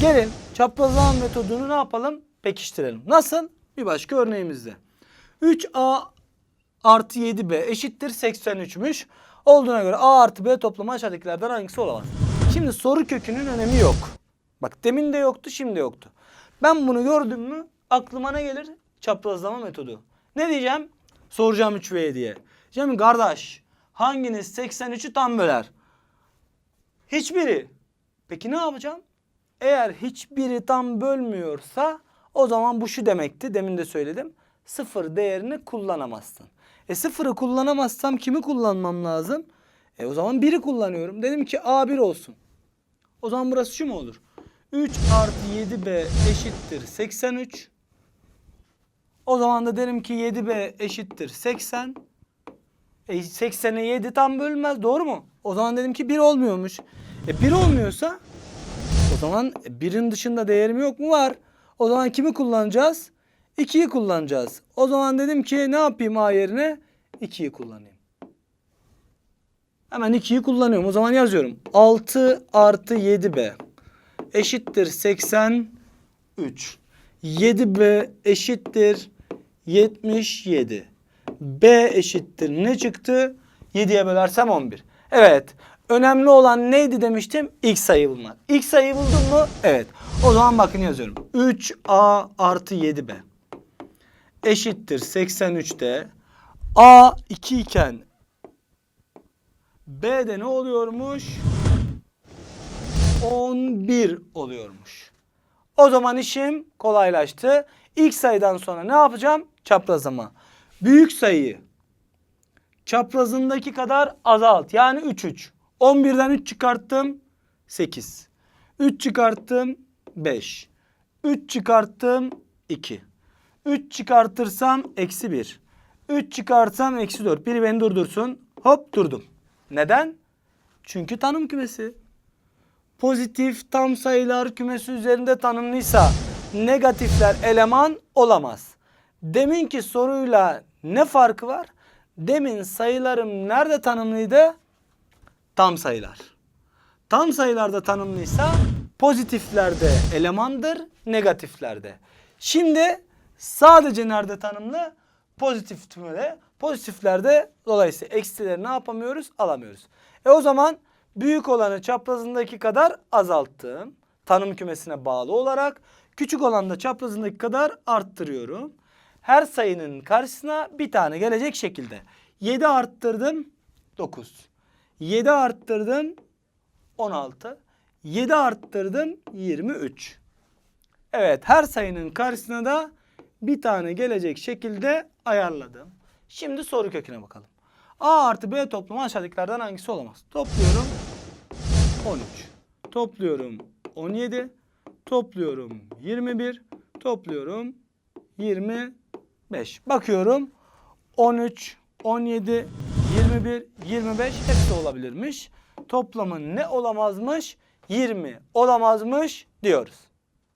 Gelin çaprazlama metodunu ne yapalım? Pekiştirelim. Nasıl? Bir başka örneğimizde. 3A artı 7B eşittir 83'müş. Olduğuna göre A artı B toplamı aşağıdakilerden hangisi olamaz? Şimdi soru kökünün önemi yok. Bak demin de yoktu şimdi yoktu. Ben bunu gördüm mü aklıma ne gelir? Çaprazlama metodu. Ne diyeceğim? Soracağım 3 ve 7'ye. Diyeceğim kardeş hanginiz 83'ü tam böler? Hiçbiri. Peki ne yapacağım? Eğer hiçbiri tam bölmüyorsa o zaman bu şu demekti. Demin de söyledim. Sıfır değerini kullanamazsın. E sıfırı kullanamazsam kimi kullanmam lazım? E o zaman biri kullanıyorum. Dedim ki A1 olsun. O zaman burası şu mu olur? 3 artı 7B eşittir 83. O zaman da derim ki 7B eşittir 80. E 80'e 7 tam bölünmez doğru mu? O zaman dedim ki 1 olmuyormuş. E 1 olmuyorsa o zaman 1'in dışında değerim yok mu? Var. O zaman kimi kullanacağız? 2'yi kullanacağız. O zaman dedim ki ne yapayım A yerine? 2'yi kullanayım. Hemen 2'yi kullanıyorum. O zaman yazıyorum. 6 artı 7B eşittir 83. 7B eşittir 77. B eşittir ne çıktı? 7'ye bölersem 11. Evet. Önemli olan neydi demiştim? İlk sayı bulmak. İlk sayıyı buldum mu? Evet. O zaman bakın yazıyorum. 3A artı 7B eşittir 83'te A 2 iken B'de ne oluyormuş? 11 oluyormuş. O zaman işim kolaylaştı. İlk sayıdan sonra ne yapacağım? Çaprazlama. Büyük sayıyı çaprazındaki kadar azalt. Yani 3 3. 11'den 3 çıkarttım 8. 3 çıkarttım 5. 3 çıkarttım 2. 3 çıkartırsam eksi 1. 3 çıkartsam eksi 4. Biri beni durdursun. Hop durdum. Neden? Çünkü tanım kümesi. Pozitif tam sayılar kümesi üzerinde tanımlıysa negatifler eleman olamaz. Deminki soruyla ne farkı var? Demin sayılarım nerede tanımlıydı? Tam sayılar. Tam sayılarda tanımlıysa pozitiflerde elemandır, negatiflerde. Şimdi sadece nerede tanımlı? Pozitiflerde. Pozitiflerde dolayısıyla eksileri ne yapamıyoruz? Alamıyoruz. E o zaman büyük olanı çaprazındaki kadar azalttım. Tanım kümesine bağlı olarak. Küçük olanı da çaprazındaki kadar arttırıyorum. Her sayının karşısına bir tane gelecek şekilde. 7 arttırdım 9. 7 arttırdım 16. 7 arttırdım 23. Evet her sayının karşısına da bir tane gelecek şekilde ayarladım. Şimdi soru köküne bakalım. A artı B toplamı aşağıdakilerden hangisi olamaz? Topluyorum 13. Topluyorum 17. Topluyorum 21. Topluyorum 25. Bakıyorum 13, 17, 21, 25 hepsi olabilirmiş. Toplamı ne olamazmış? 20 olamazmış diyoruz.